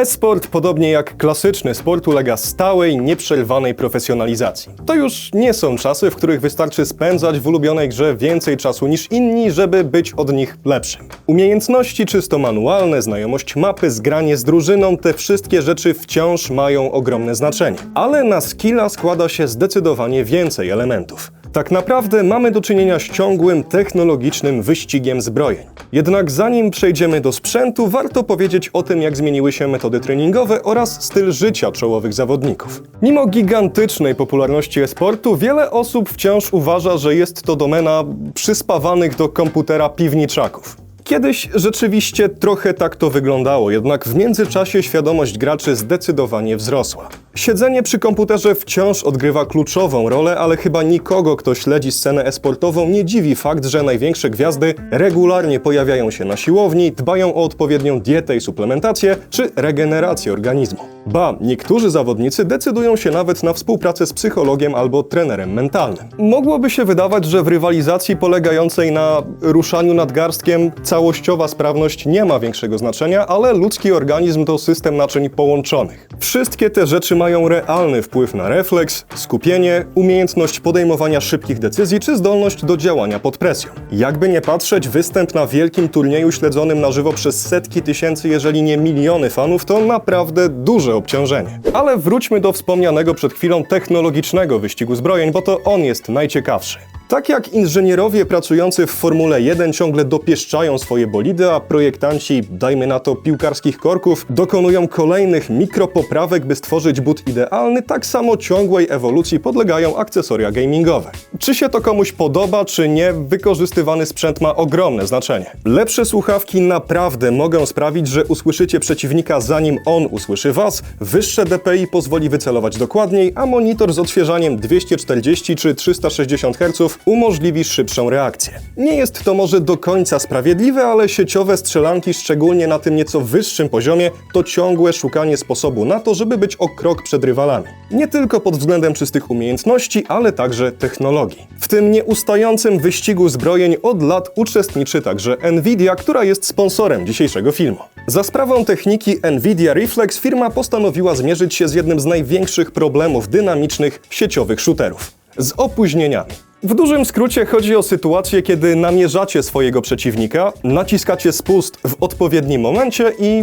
E-sport, podobnie jak klasyczny sport, ulega stałej, nieprzerwanej profesjonalizacji. To już nie są czasy, w których wystarczy spędzać w ulubionej grze więcej czasu niż inni, żeby być od nich lepszym. Umiejętności czysto manualne, znajomość mapy, zgranie z drużyną, te wszystkie rzeczy wciąż mają ogromne znaczenie. Ale na skilla składa się zdecydowanie więcej elementów. Tak naprawdę mamy do czynienia z ciągłym technologicznym wyścigiem zbrojeń. Jednak zanim przejdziemy do sprzętu, warto powiedzieć o tym, jak zmieniły się metody treningowe oraz styl życia czołowych zawodników. Mimo gigantycznej popularności e-sportu, wiele osób wciąż uważa, że jest to domena przyspawanych do komputera piwniczaków. Kiedyś rzeczywiście trochę tak to wyglądało, jednak w międzyczasie świadomość graczy zdecydowanie wzrosła. Siedzenie przy komputerze wciąż odgrywa kluczową rolę, ale chyba nikogo, kto śledzi scenę esportową, nie dziwi fakt, że największe gwiazdy regularnie pojawiają się na siłowni, dbają o odpowiednią dietę i suplementację czy regenerację organizmu. Ba, niektórzy zawodnicy decydują się nawet na współpracę z psychologiem albo trenerem mentalnym. Mogłoby się wydawać, że w rywalizacji polegającej na ruszaniu nadgarstkiem całościowa sprawność nie ma większego znaczenia, ale ludzki organizm to system naczyń połączonych. Wszystkie te rzeczy mają realny wpływ na refleks, skupienie, umiejętność podejmowania szybkich decyzji czy zdolność do działania pod presją. Jakby nie patrzeć, występ na wielkim turnieju śledzonym na żywo przez setki tysięcy, jeżeli nie miliony fanów, to naprawdę duże obciążenie. Ale wróćmy do wspomnianego przed chwilą technologicznego wyścigu zbrojeń, bo to on jest najciekawszy. Tak jak inżynierowie pracujący w Formule 1 ciągle dopieszczają swoje bolidy, a projektanci, dajmy na to piłkarskich korków, dokonują kolejnych mikropoprawek, by stworzyć but idealny, tak samo ciągłej ewolucji podlegają akcesoria gamingowe. Czy się to komuś podoba, czy nie, wykorzystywany sprzęt ma ogromne znaczenie. Lepsze słuchawki naprawdę mogą sprawić, że usłyszycie przeciwnika zanim on usłyszy was, wyższe DPI pozwoli wycelować dokładniej, a monitor z odświeżaniem 240 czy 360 Hz umożliwi szybszą reakcję. Nie jest to może do końca sprawiedliwe, ale sieciowe strzelanki, szczególnie na tym nieco wyższym poziomie, to ciągłe szukanie sposobu na to, żeby być o krok przed rywalami. Nie tylko pod względem czystych umiejętności, ale także technologii. W tym nieustającym wyścigu zbrojeń od lat uczestniczy także Nvidia, która jest sponsorem dzisiejszego filmu. Za sprawą techniki Nvidia Reflex firma postanowiła zmierzyć się z jednym z największych problemów dynamicznych sieciowych shooterów z opóźnieniami. W dużym skrócie chodzi o sytuację, kiedy namierzacie swojego przeciwnika, naciskacie spust w odpowiednim momencie i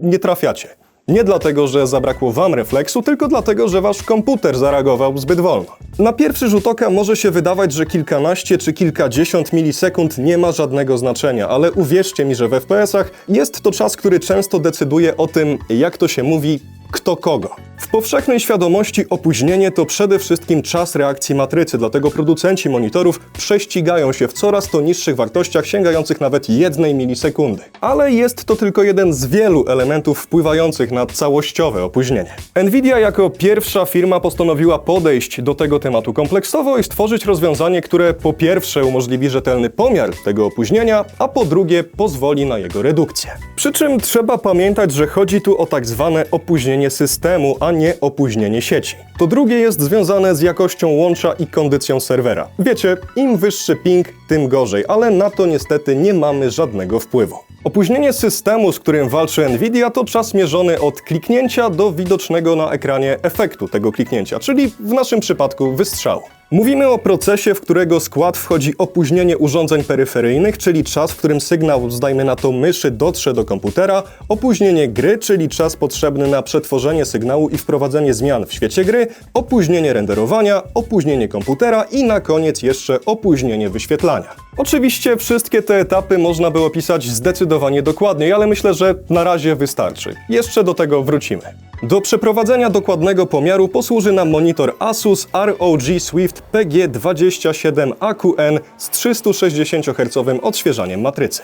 nie trafiacie. Nie dlatego, że zabrakło wam refleksu, tylko dlatego, że wasz komputer zareagował zbyt wolno. Na pierwszy rzut oka może się wydawać, że kilkanaście czy kilkadziesiąt milisekund nie ma żadnego znaczenia, ale uwierzcie mi, że w FPS-ach jest to czas, który często decyduje o tym, jak to się mówi, kto kogo. W powszechnej świadomości opóźnienie to przede wszystkim czas reakcji matrycy, dlatego producenci monitorów prześcigają się w coraz to niższych wartościach sięgających nawet jednej milisekundy. Ale jest to tylko jeden z wielu elementów wpływających na całościowe opóźnienie. Nvidia jako pierwsza firma postanowiła podejść do tego tematu kompleksowo i stworzyć rozwiązanie, które po pierwsze umożliwi rzetelny pomiar tego opóźnienia, a po drugie pozwoli na jego redukcję. Przy czym trzeba pamiętać, że chodzi tu o tak zwane opóźnienie systemu, a nie opóźnienie sieci. To drugie jest związane z jakością łącza i kondycją serwera. Wiecie, im wyższy ping, tym gorzej, ale na to niestety nie mamy żadnego wpływu. Opóźnienie systemu, z którym walczy Nvidia, to czas mierzony od kliknięcia do widocznego na ekranie efektu tego kliknięcia, czyli w naszym przypadku wystrzału. Mówimy o procesie, w którego skład wchodzi opóźnienie urządzeń peryferyjnych, czyli czas, w którym sygnał, zdajmy na to myszy, dotrze do komputera, opóźnienie gry, czyli czas potrzebny na przetworzenie sygnału i wprowadzenie zmian w świecie gry, opóźnienie renderowania, opóźnienie komputera i na koniec jeszcze opóźnienie wyświetlania. Oczywiście wszystkie te etapy można by opisać zdecydowanie dokładniej, ale myślę, że na razie wystarczy. Jeszcze do tego wrócimy. Do przeprowadzenia dokładnego pomiaru posłuży nam monitor Asus ROG Swift PG27 AQN z 360 Hz odświeżaniem matrycy.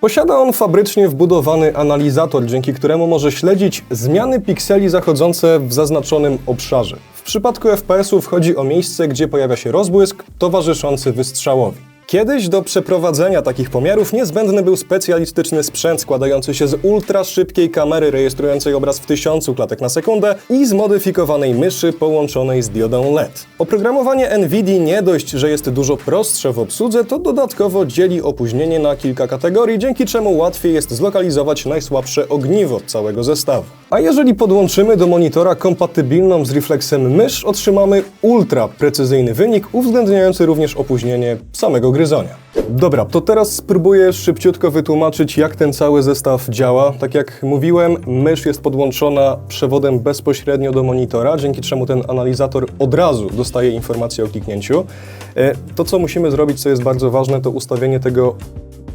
Posiada on fabrycznie wbudowany analizator, dzięki któremu może śledzić zmiany pikseli zachodzące w zaznaczonym obszarze. W przypadku FPS-ów chodzi o miejsce, gdzie pojawia się rozbłysk towarzyszący wystrzałowi. Kiedyś do przeprowadzenia takich pomiarów niezbędny był specjalistyczny sprzęt składający się z ultra szybkiej kamery rejestrującej obraz w tysiącu klatek na sekundę i zmodyfikowanej myszy połączonej z diodą LED. Oprogramowanie NVIDIA nie dość, że jest dużo prostsze w obsłudze, to dodatkowo dzieli opóźnienie na kilka kategorii, dzięki czemu łatwiej jest zlokalizować najsłabsze ogniwo całego zestawu. A jeżeli podłączymy do monitora kompatybilną z refleksem mysz, otrzymamy ultra precyzyjny wynik, uwzględniający również opóźnienie samego gryzonia. Dobra, to teraz spróbuję szybciutko wytłumaczyć, jak ten cały zestaw działa. Tak jak mówiłem, mysz jest podłączona przewodem bezpośrednio do monitora, dzięki czemu ten analizator od razu dostaje informację o kliknięciu. E, To, co musimy zrobić, co jest bardzo ważne, to ustawienie tego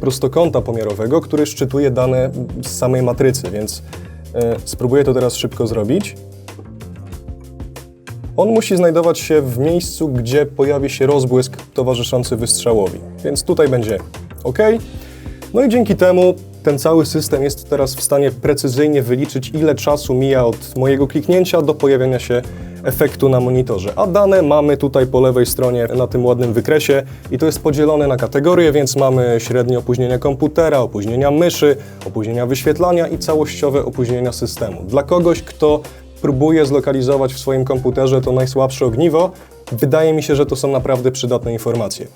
prostokąta pomiarowego, który szczytuje dane z samej matrycy, więc spróbuję to teraz szybko zrobić. On musi znajdować się w miejscu, gdzie pojawi się rozbłysk towarzyszący wystrzałowi. Więc tutaj będzie OK. No i dzięki temu ten cały system jest teraz w stanie precyzyjnie wyliczyć, ile czasu mija od mojego kliknięcia do pojawienia się efektu na monitorze. A dane mamy tutaj po lewej stronie na tym ładnym wykresie i to jest podzielone na kategorie, więc mamy średnie opóźnienia komputera, opóźnienia myszy, opóźnienia wyświetlania i całościowe opóźnienia systemu. Dla kogoś, kto próbuje zlokalizować w swoim komputerze to najsłabsze ogniwo, wydaje mi się, że to są naprawdę przydatne informacje.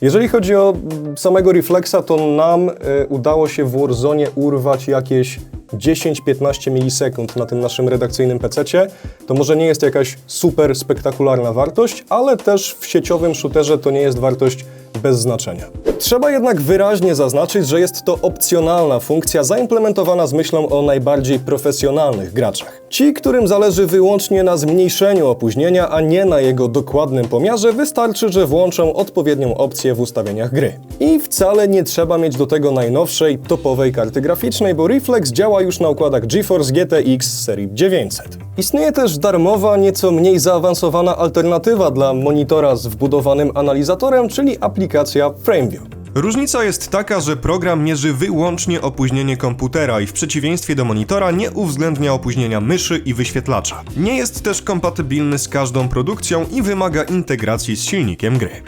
Jeżeli chodzi o mm, samego Reflexa, to nam y, udało się w Warzone urwać jakieś 10-15 milisekund na tym naszym redakcyjnym PC-cie. To może nie jest jakaś super spektakularna wartość, ale też w sieciowym shooterze to nie jest wartość bez znaczenia. Trzeba jednak wyraźnie zaznaczyć, że jest to opcjonalna funkcja zaimplementowana z myślą o najbardziej profesjonalnych graczach. Ci, którym zależy wyłącznie na zmniejszeniu opóźnienia, a nie na jego dokładnym pomiarze, wystarczy, że włączą odpowiednią opcję w ustawieniach gry. I wcale nie trzeba mieć do tego najnowszej, topowej karty graficznej, bo Reflex działa już na układach GeForce GTX serii 900. Istnieje też darmowa, nieco mniej zaawansowana alternatywa dla monitora z wbudowanym analizatorem, czyli aplikacja FrameView. Różnica jest taka, że program mierzy wyłącznie opóźnienie komputera i w przeciwieństwie do monitora nie uwzględnia opóźnienia myszy i wyświetlacza. Nie jest też kompatybilny z każdą produkcją i wymaga integracji z silnikiem gry.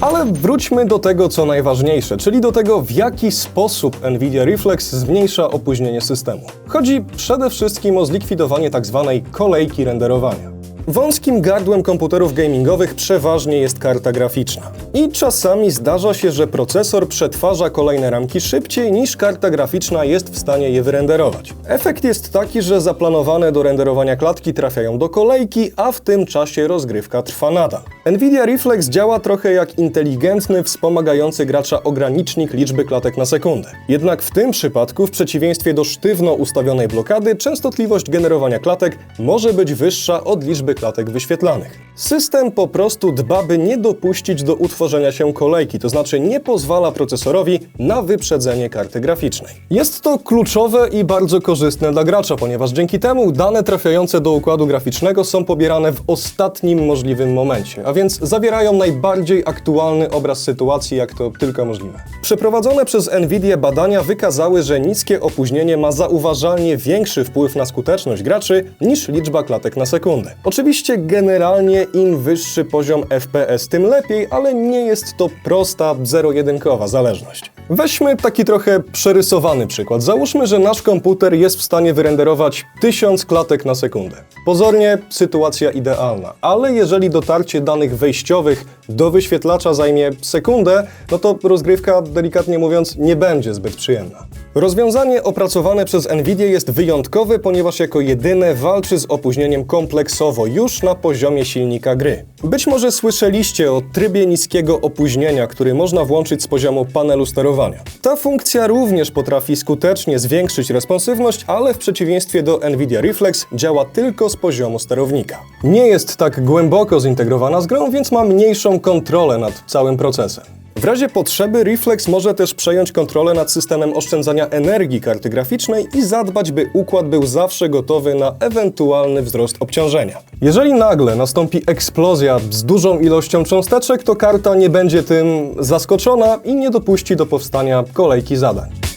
Ale wróćmy do tego, co najważniejsze, czyli do tego, w jaki sposób Nvidia Reflex zmniejsza opóźnienie systemu. Chodzi przede wszystkim o zlikwidowanie tzw. kolejki renderowania. Wąskim gardłem komputerów gamingowych przeważnie jest karta graficzna. I czasami zdarza się, że procesor przetwarza kolejne ramki szybciej niż karta graficzna jest w stanie je wyrenderować. Efekt jest taki, że zaplanowane do renderowania klatki trafiają do kolejki, a w tym czasie rozgrywka trwa nadal. Nvidia Reflex działa trochę jak inteligentny, wspomagający gracza ogranicznik liczby klatek na sekundę. Jednak w tym przypadku, w przeciwieństwie do sztywno ustawionej blokady, częstotliwość generowania klatek może być wyższa od liczby klatek wyświetlanych. System po prostu dba, by nie dopuścić do utworzenia się kolejki, to znaczy nie pozwala procesorowi na wyprzedzenie karty graficznej. Jest to kluczowe i bardzo korzystne dla gracza, ponieważ dzięki temu dane trafiające do układu graficznego są pobierane w ostatnim możliwym momencie, a więc zawierają najbardziej aktualny obraz sytuacji, jak to tylko możliwe. Przeprowadzone przez Nvidia badania wykazały, że niskie opóźnienie ma zauważalnie większy wpływ na skuteczność graczy niż liczba klatek na sekundę. Oczywiście generalnie im wyższy poziom FPS, tym lepiej, ale nie jest to prosta, zero-jedynkowa zależność. Weźmy taki trochę przerysowany przykład. Załóżmy, że nasz komputer jest w stanie wyrenderować 1000 klatek na sekundę. Pozornie sytuacja idealna, ale jeżeli dotarcie danych wejściowych do wyświetlacza zajmie sekundę, no to rozgrywka, delikatnie mówiąc, nie będzie zbyt przyjemna. Rozwiązanie opracowane przez Nvidia jest wyjątkowe, ponieważ jako jedyne walczy z opóźnieniem kompleksowo już na poziomie silnika gry. Być może słyszeliście o trybie niskiego opóźnienia, który można włączyć z poziomu panelu sterowania. Ta funkcja również potrafi skutecznie zwiększyć responsywność, ale w przeciwieństwie do Nvidia Reflex działa tylko z poziomu sterownika. Nie jest tak głęboko zintegrowana z grą, więc ma mniejszą kontrolę nad całym procesem. W razie potrzeby Reflex może też przejąć kontrolę nad systemem oszczędzania energii karty graficznej i zadbać, by układ był zawsze gotowy na ewentualny wzrost obciążenia. Jeżeli nagle nastąpi eksplozja z dużą ilością cząsteczek, to karta nie będzie tym zaskoczona i nie dopuści do powstania kolejki zadań.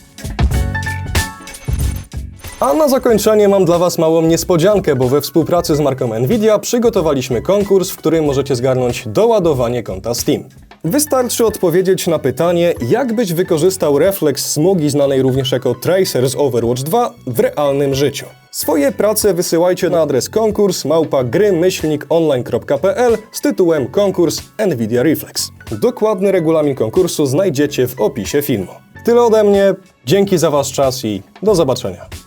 A na zakończenie mam dla Was małą niespodziankę, bo we współpracy z marką Nvidia przygotowaliśmy konkurs, w którym możecie zgarnąć doładowanie konta Steam. Wystarczy odpowiedzieć na pytanie, jak byś wykorzystał refleks smugi znanej również jako Tracer z Overwatch 2 w realnym życiu. Swoje prace wysyłajcie na adres konkurs małpa gry-online.pl z tytułem Konkurs Nvidia Reflex. Dokładny regulamin konkursu znajdziecie w opisie filmu. Tyle ode mnie, dzięki za Wasz czas i do zobaczenia.